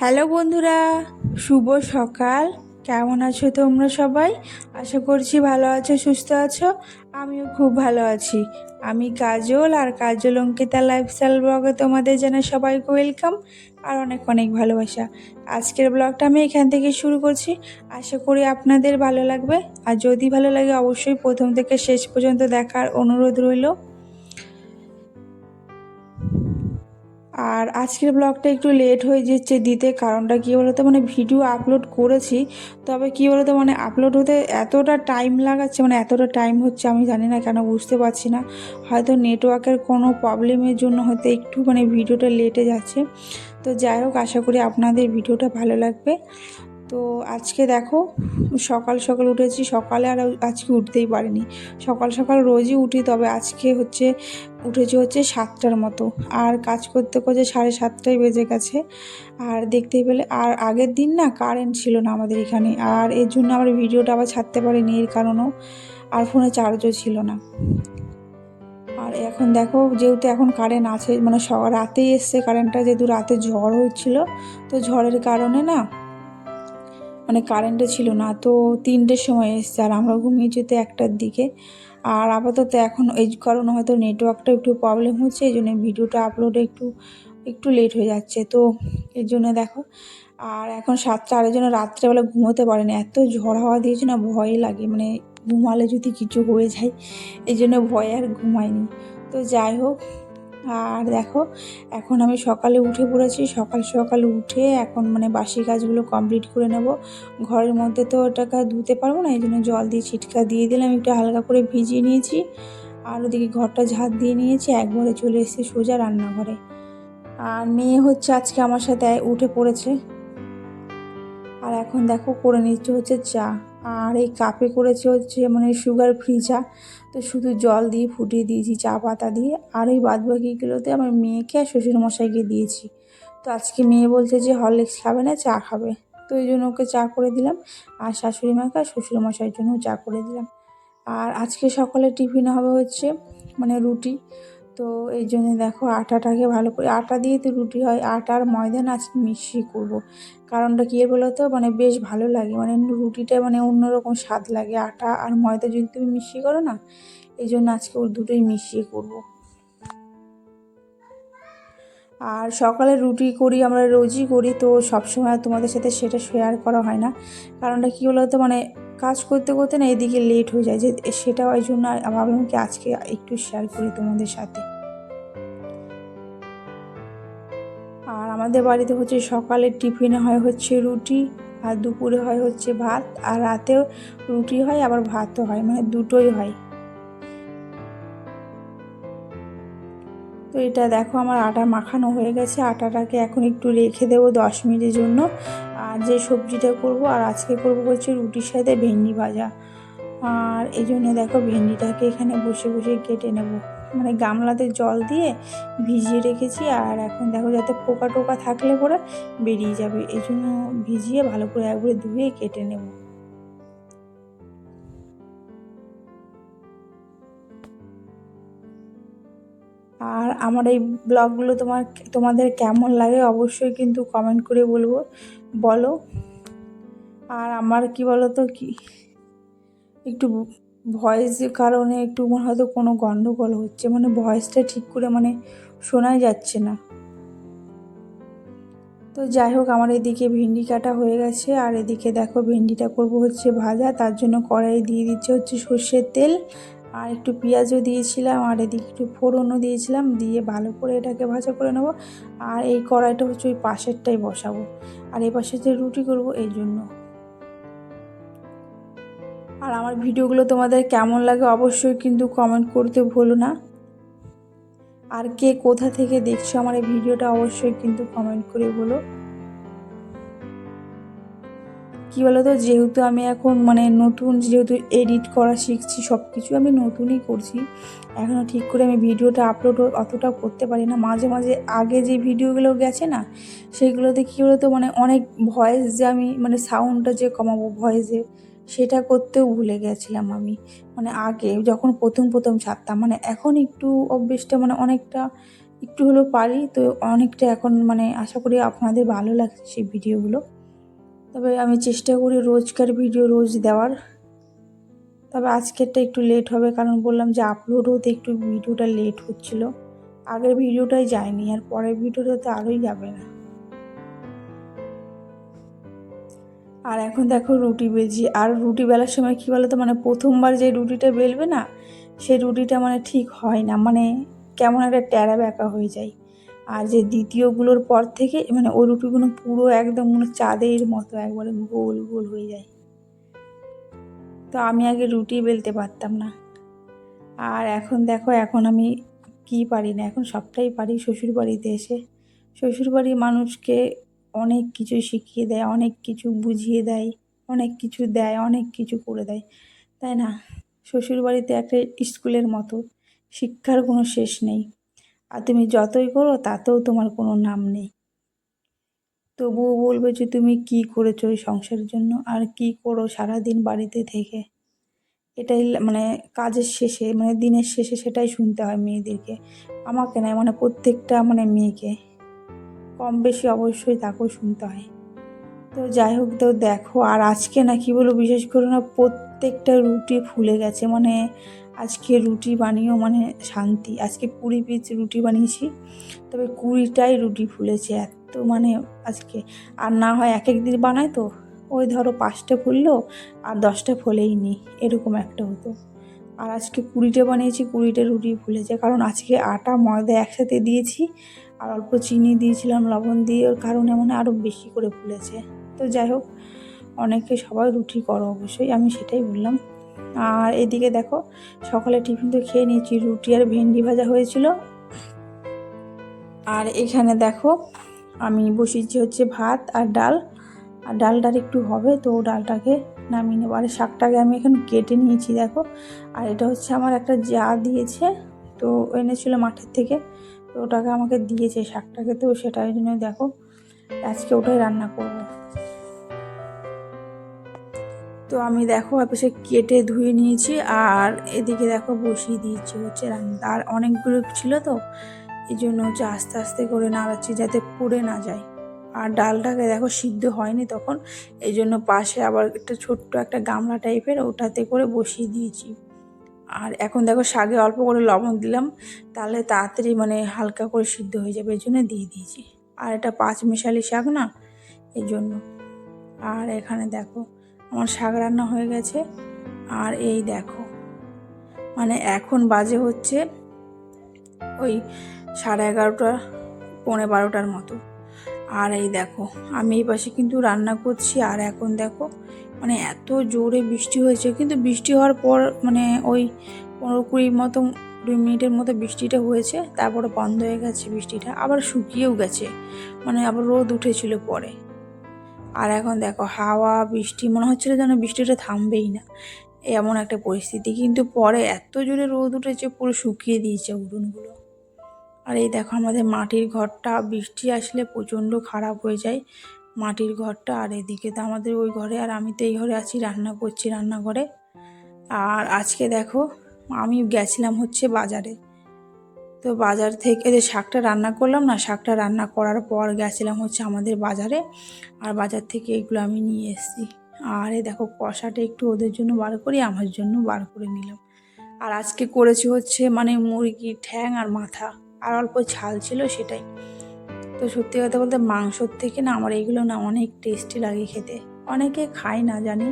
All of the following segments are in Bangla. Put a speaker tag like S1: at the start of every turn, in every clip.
S1: হ্যালো বন্ধুরা, শুভ সকাল। কেমন আছো তোমরা সবাই? আশা করছি ভালো আছো, সুস্থ আছো। আমিও খুব ভালো আছি। আমি কাজল আর কাজল অঙ্কিতা লাইফস্টাইল ব্লগে তোমাদের জানাই সবাইকে ওয়েলকাম আর অনেক অনেক ভালোবাসা। আজকের ব্লগটা আমি এখান থেকে শুরু করছি। আশা করি আপনাদের ভালো লাগবে। আর যদি ভালো লাগে, অবশ্যই প্রথম থেকে শেষ পর্যন্ত দেখার অনুরোধ রইল। আর আজকের ব্লগটা একটু লেট হয়ে যাচ্ছে দিতে, কারণটা কী বলতো মানে ভিডিও আপলোড করেছি, তবে কী বলতো মানে আপলোড হতে এতটা টাইম লাগাচ্ছে মানে এতটা টাইম হচ্ছে আমি জানি না কেন, বুঝতে পারছি না। হয়তো নেটওয়ার্কের কোনো প্রবলেমের জন্য হয়তো একটু মানে ভিডিওটা লেটে যাচ্ছে। তো যাই হোক, আশা করি আপনাদের ভিডিওটা ভালো লাগবে। তো আজকে দেখো, সকাল সকাল উঠেছি, সকালে আর আজকে উঠতেই পারিনি। সকাল সকাল রোজই উঠি, তবে আজকে হচ্ছে, উঠেছি হচ্ছে সাতটার মতো। আর কাজ করতে করতে সাড়ে সাতটায় বেজে গেছে। আর দেখতেই পেলে, আর আগের দিন না কারেন্ট ছিল না আমাদের এখানে। আর এর জন্য আমার ভিডিওটা আবার ছাড়তে পারিনি, এর কারণও আর ফোনে চার্জও ছিল না। আর এখন দেখো, যেহেতু এখন কারেন্ট আছে মানে সব রাতেই এসছে কারেন্টটা যেহেতু রাতে ঝড় হচ্ছিল, তো ঝড়ের কারণে না মানে কারেন্টও ছিল না, তো তিনটের সময় এসছে আর আমরা ঘুমিয়েছি তো একটার দিকে। আর আপাতত এখন এই কারণে হয়তো নেটওয়ার্কটা একটু প্রবলেম হচ্ছে, এই জন্য ভিডিওটা আপলোডে একটু একটু লেট হয়ে যাচ্ছে। তো এর জন্য দেখো, আর এখন সাতটা আরের জন্য রাত্রেবেলা ঘুমোতে পারে না। এত ঝড় হাওয়া দিয়েছে না ভয় লাগে। মানে ঘুমালে যদি কিছু হয়ে যায়, এই জন্য ভয় আর ঘুমায়নি। তো যাই হোক আর দেখো, এখন আমি সকালে উঠে পড়েছি। সকাল সকাল উঠে এখন মানে বাসি কাজগুলো কমপ্লিট করে নেব। ঘরের মধ্যে তো ওটাকে ধুতে পারব না এই জন্য জল দিয়ে ছিটকা দিয়ে দিলাম, একটু হালকা করে ভিজিয়ে নিয়েছি। আর ওদিকে ঘরটা ঝাঁত দিয়ে নিয়েছি একবারে চলে এসেছি সোজা রান্নাঘরে। আর মেয়ে হচ্ছে আজকে আমার সাথে উঠে পড়েছে। আর এখন দেখো, করে নিচ্ছে হচ্ছে চা। আর এই কাপে করেছে হচ্ছে মানে সুগার ফ্রি চা। তো শুধু জল দিয়ে ফুটিয়ে দিয়েছি, চা পাতা দিয়ে। আর ওই বাদবাকিগুলোতে আমার মেয়েকে আর শ্বশুরমশাইকে দিয়েছি। তো আজকে মেয়ে বলছে যে হরলিক্স খাবে না, চা খাবে। তো এই জন্য ওকে চা করে দিলাম। আর শাশুড়ি মাকে আর শ্বশুরমশাইয়ের জন্য চা করে দিলাম। আর আজকে সকালে টিফিন হবে হচ্ছে মানে রুটি। তো এই জন্যে দেখো আটাটাকে ভালো করে, আটা দিয়ে তো রুটি হয়, আটা আর ময়দা না মিশিয়ে করব। কারণটা কী বলো তো মানে বেশ ভালো লাগে মানে রুটিটা মানে অন্যরকম স্বাদ লাগে। আটা আর ময়দা যদি তুমি মিশিয়ে করো না, এই জন্য আজকে ওর দুটোই মিশিয়ে করব। আর সকালে রুটি করি, আমরা রোজই করি, তো সবসময় তোমাদের সাথে সেটা শেয়ার করা হয় না। কারণটা কী বলো তো মানে কাজ করতে করতে না এদিকে লেট হয়ে যায়, যে সেটা ওই জন্য ভাবলাম কি আজকে একটু শেয়ার করি তোমাদের সাথে। আমাদের বাড়িতে হচ্ছে সকালের টিফিনে হয় হচ্ছে রুটি, আর দুপুরে হয় হচ্ছে ভাত, আর রাতেও রুটি হয়, আবার ভাতও হয় মানে দুটোই হয়। তো এটা দেখো আমার আটা মাখানো হয়ে গেছে, আটাটাকে এখন একটু রেখে দেবো দশ মিনিটের জন্য। আর যে সবজিটা করব, আর আজকে করব হচ্ছে রুটির সাথে ভেন্ডি ভাজা। আর এই জন্য দেখো ভেন্ডিটাকে এখানে বসে বসে কেটে নেব। মানে গামলাতে জল দিয়ে ভিজিয়ে রেখেছি আর এখন দেখো যাতে পোকা টোকা থাকলে পরে বেরিয়ে যাবে। এই জন্য ভিজিয়ে ভালো করে একবারে ধুয়ে কেটে নেব। আর আমার এই ব্লগগুলো তোমার, তোমাদের কেমন লাগে অবশ্যই কিন্তু কমেন্ট করে বলব, বলো। আর আমার কি বলো তো কি, একটু ভয়েসের কারণে একটু হয়তো কোনো গণ্ডগোল হচ্ছে। মানে ভয়েসটা ঠিক করে মানে শোনাই যাচ্ছে না। তো যাই হোক, আমার এদিকে ভেন্ডি কাটা হয়ে গেছে। আর এদিকে দেখো ভেন্ডিটা করব হচ্ছে ভাজা। তার জন্য কড়াই দিয়ে দিচ্ছে হচ্ছে সর্ষের তেল। আর একটু পেঁয়াজও দিয়েছিলাম। আর এদিকে একটু ফোড়নও দিয়েছিলাম। দিয়ে ভালো করে এটাকে ভাজা করে নেব। আর এই কড়াইটা হচ্ছে ওই পাশেরটাই বসাবো। আর এই পাশে যে রুটি করব এই জন্য। আর আমার ভিডিওগুলো তোমাদের কেমন লাগে অবশ্যই কিন্তু কমেন্ট করতে ভুলো না। আর কে কোথা থেকে দেখছ আমার এই ভিডিওটা অবশ্যই কিন্তু কমেন্ট করে বলো। কী বলতো, যেহেতু আমি এখন মানে নতুন যেহেতু এডিট করা শিখছি সব কিছু আমি নতুনই করছি এখনও ঠিক করে আমি ভিডিওটা আপলোড অতটা করতে পারি না। মাঝে মাঝে আগে যে ভিডিওগুলো গেছে না, সেইগুলোতে কী বলতো মানে অনেক ভয়েস যে আমি মানে সাউন্ডটা যে কমাবো, ভয়েসে সেটা করতেও ভুলে গেছিলাম আমি। মানে আগে যখন প্রথম প্রথম ছাড়তাম মানে এখন একটু অভ্যেসটা মানে অনেকটা একটু হলেও পারি, তো অনেকটা এখন মানে আশা করি আপনাদের ভালো লাগছে সেই ভিডিওগুলো। তবে আমি চেষ্টা করি রোজকার ভিডিও রোজ দেওয়ার। তবে আজকেরটা একটু লেট হবে, কারণ বললাম যে আপলোড হতে একটু ভিডিওটা লেট হচ্ছিল। আগের ভিডিওটাই যায়নি, আর পরের ভিডিওটা তো আরোই যাবে না। আর এখন দেখো রুটি বেজি। আর রুটি বেলার সময় কী বলো তো মানে প্রথমবার যে রুটিটা বেলবে না সেই রুটিটা মানে ঠিক হয় না। মানে কেমন একটা ট্যারা ব্যাকা হয়ে যায়। আর যে দ্বিতীয়গুলোর পর থেকে মানে ওই রুটিগুলো পুরো একদম মনে চাঁদের মতো একবারে গোল গোল হয়ে যায়। তো আমি আগে রুটি বেলতে পারতাম না। আর এখন দেখো, এখন আমি কি পারি না, এখন সবটাই পারি। শ্বশুর বাড়িতে এসে শ্বশুর বাড়ির মানুষকে অনেক কিছু শিখিয়ে দেয়, অনেক কিছু বুঝিয়ে দেয়, অনেক কিছু দেয়, অনেক কিছু করে দেয়। তাই না? শ্বশুরবাড়িতে একটা স্কুলের মতো, শিক্ষার কোনো শেষ নেই। আর তুমি যতই করো, তাতেও তোমার কোনো নাম নেই। তবুও বলবে যে তুমি কি করেছ ওই সংসারের জন্য? আর কি করো সারাদিন বাড়িতে থেকে? এটাই মানে কাজের শেষে মানে দিনের শেষে সেটাই শুনতে হয় মেয়েদেরকে। আমাকে নয় মানে প্রত্যেকটা মানে মেয়েকে। কম বেশি অবশ্যই তাকেও শুনতে হয়। তো যাই হোক তো দেখো, আর আজকে না কি বলব, বিশেষ করে না প্রত্যেকটা রুটি ফুলে গেছে। মানে আজকে রুটি বানিয়েও মানে শান্তি। আজকে কুড়ি পিস রুটি বানিয়েছি, তবে কুড়িটাই রুটি ফুলেছে। এত মানে আজকে, আর না হয় এক এক দিন বানায় তো। ওই ধরো পাঁচটা ফুললো, আর দশটা ফলেই নি, এরকম একটা হতো। আর আজকে কুড়িটা বানিয়েছি, কুড়িটা রুটি ফুলেছে। কারণ আজকে আটা, ময়দা একসাথে দিয়েছি আর অল্প চিনি দিয়েছিলাম, লবণ দিয়ে, ওর কারণে মানে আরও বেশি করে ফুলেছে। তো যাই হোক, অনেকে সবাই রুটি করো অবশ্যই, আমি সেটাই বললাম। আর এদিকে দেখো, সকালে টিফিন তো খেয়ে নিয়েছি, রুটি আর ভেন্ডি ভাজা হয়েছিল। আর এখানে দেখো, আমি বসিয়েছি হচ্ছে ভাত আর ডাল। আর ডালটার একটু হবে, তো ডালটাকে নামিয়ে নেব। আর শাকটাকে আমি এখন কেটে নিয়েছি, দেখো। আর এটা হচ্ছে আমার একটা যা দিয়েছে, তো এনেছিল মাঠের থেকে। ওটাকে আমাকে দিয়েছে শাকটাকে, তো সেটার জন্য দেখো আজকে ওটাই রান্না করব। তো আমি দেখো সে কেটে ধুয়ে নিয়েছি আর এদিকে দেখো বসিয়ে দিয়েছি হচ্ছে রান্না। আর অনেকগুলো ছিল তো, এই জন্য হচ্ছে আস্তে আস্তে করে নাড়াচ্ছি যাতে পুড়ে না যায়। আর ডালটাকে দেখো সিদ্ধ হয়নি তখন, এই জন্য পাশে আবার একটা ছোট্ট একটা গামলা টাইপের ওটাতে করে বসিয়ে দিয়েছি। আর এখন দেখো শাকে অল্প করে লবণ দিলাম, তাহলে তাড়াতাড়ি মানে হালকা করে সিদ্ধ হয়ে যাবে, এই জন্য দিয়ে দিয়েছি। আর এটা পাঁচ মিশালি শাক না, এই জন্য। আর এখানে দেখো আমার শাক রান্না হয়ে গেছে, আর এই দেখো মানে এখন বাজে হচ্ছে ওই সাড়ে এগারোটা, পৌনে বারোটার মতো। আর এই দেখো, আমি এই পাশে কিন্তু রান্না করছি, আর এখন দেখো মানে এত জোরে বৃষ্টি হয়েছে, কিন্তু বৃষ্টি হওয়ার পর মানে ওই পনেরো কুড়ি মতো দুই মিনিটের মতো বৃষ্টিটা হয়েছে, তারপরে বন্ধ হয়ে গেছে বৃষ্টিটা, আবার শুকিয়েও গেছে মানে আবার রোদ উঠেছিল পরে। আর এখন দেখো হাওয়া, বৃষ্টি, মনে হচ্ছিল যেন বৃষ্টিটা থামবেই না, এমন একটা পরিস্থিতি, কিন্তু পরে এত জোরে রোদ উঠেছে, পুরো শুকিয়ে দিয়েছে উড়ুনগুলো আর এই দেখো আমাদের মাটির ঘরটা, বৃষ্টি আসলে প্রচণ্ড খারাপ হয়ে যায় মাটির ঘরটা আর এদিকে তো আমাদের ওই ঘরে আর আমি তো এই ঘরে আছি, রান্না করছি রান্নাঘরে। আর আজকে দেখো, আমি গেছিলাম হচ্ছে বাজারে। তো বাজার থেকে যে শাকটা রান্না করলাম না, শাকটা রান্না করার পর গেছিলাম হচ্ছে আমাদের বাজারে। আর বাজার থেকে এগুলো আমি নিয়ে এসেছি। আর এ দেখো, কষাটা একটু ওদের জন্য বার করি, আমার জন্য বার করে নিলাম। আর আজকে করেছি হচ্ছে মানে মুরগি ঠ্যাং আর মাথা। আর অল্প ঝাল ছিল সেটাই। তো সত্যি কথা বলতে মাংসর থেকে না আমার এইগুলো না অনেক টেস্টি লাগে খেতে। অনেকে খায় না জানি,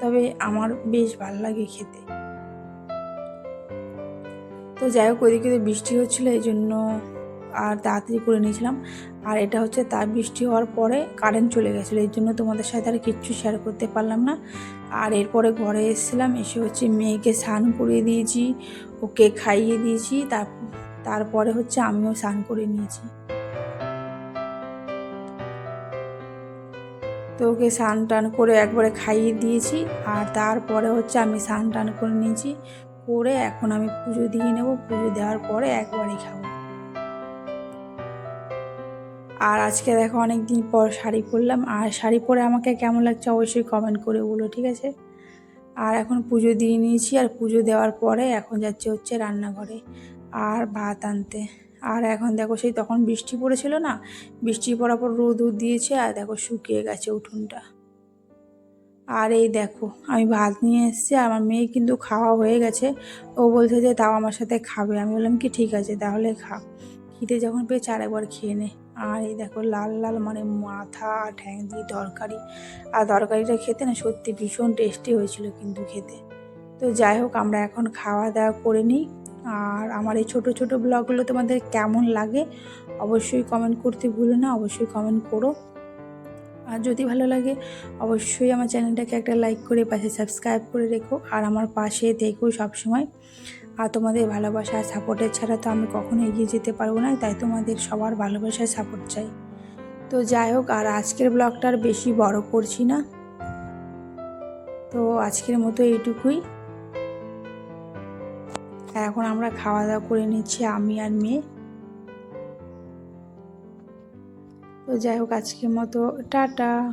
S1: তবে আমার বেশ ভালো লাগে খেতে। তো যাই হোক, ওইদিকে তো বৃষ্টি হচ্ছিল এই জন্য আর তাড়াতাড়ি করে নিয়েছিলাম। আর এটা হচ্ছে তার বৃষ্টি হওয়ার পরে কারেন্ট চলে গেছিল এই জন্য তোমাদের সাথে আর কিচ্ছু শেয়ার করতে পারলাম না। আর এরপরে ঘরে এসেছিলাম, এসে হচ্ছে মেয়েকে স্নান করিয়ে দিয়েছি, ওকে খাইয়ে দিয়েছি, তার, তারপরে হচ্ছে আমিও স্নান করে নিয়েছি। ওকে স্নান টান করে একবারে খাইয়ে দিয়েছি আর তারপরে হচ্ছে আমি স্নান টান করে নিয়েছি। করে এখন আমি পুজো দিয়ে নেব। পুজো দেওয়ার পরে একবারই খাব। আর আজকে দেখো অনেক দিন পর শাড়ি পরলাম। আর শাড়ি পরে আমাকে কেমন লাগছে অবশ্যই কমেন্ট করে বলো, ঠিক আছে? আর এখন পুজো দিয়ে নিয়েছি। আর পুজো দেওয়ার পরে এখন যাচ্ছে হচ্ছে রান্নাঘরে। আর ভাত আনতে। আর এখন দেখো সেই তখন বৃষ্টি পড়েছিল না, বৃষ্টি পড়ার পর রোদ উদ দিয়েছে আর দেখো শুকিয়ে গেছে উঠোনটা। আর এই দেখো, আমি ভাত নিয়ে এসেছি আমার মেয়ে কিন্তু খাওয়া হয়ে গেছে। ও বলছে যে তাও আমার সাথে খাবে। আমি বললাম কি ঠিক আছে, তাহলে খা। খিদে যখন পেয়েছে আর একবার খেয়ে নে। আর এই দেখো লাল লাল মানে মাথা ঠ্যাং দিয়ে তরকারি। আর তরকারিটা খেতে না সত্যি ভীষণ টেস্টি হয়েছিল কিন্তু খেতে। তো যাই হোক, আমরা এখন খাওয়া দাওয়া করে নিই। আর আমার এই ছোটো ছোটো ব্লগগুলো তোমাদের কেমন লাগে অবশ্যই কমেন্ট করতে ভুলো না, অবশ্যই কমেন্ট করো। আর যদি ভালো লাগে, অবশ্যই আমার চ্যানেলটাকে একটা লাইক করে পাশে সাবস্ক্রাইব করে রেখো আর আমার পাশে দেখো সবসময়। আর তোমাদের ভালোবাসা আর সাপোর্টের ছাড়া তো আমি কখনো এগিয়ে যেতে পারব না, তাই তোমাদের সবার ভালোবাসায় সাপোর্ট চাই। তো যাই হোক, আর আজকের ব্লগটা আর বেশি বড় করছি না। তো আজকের মতো এইটুকুই। এখন আমরা খাওয়া দাওয়া করে নিচ্ছি আমি আর মেয়ে। তো যাই হোক, আজকের মতো টাটা।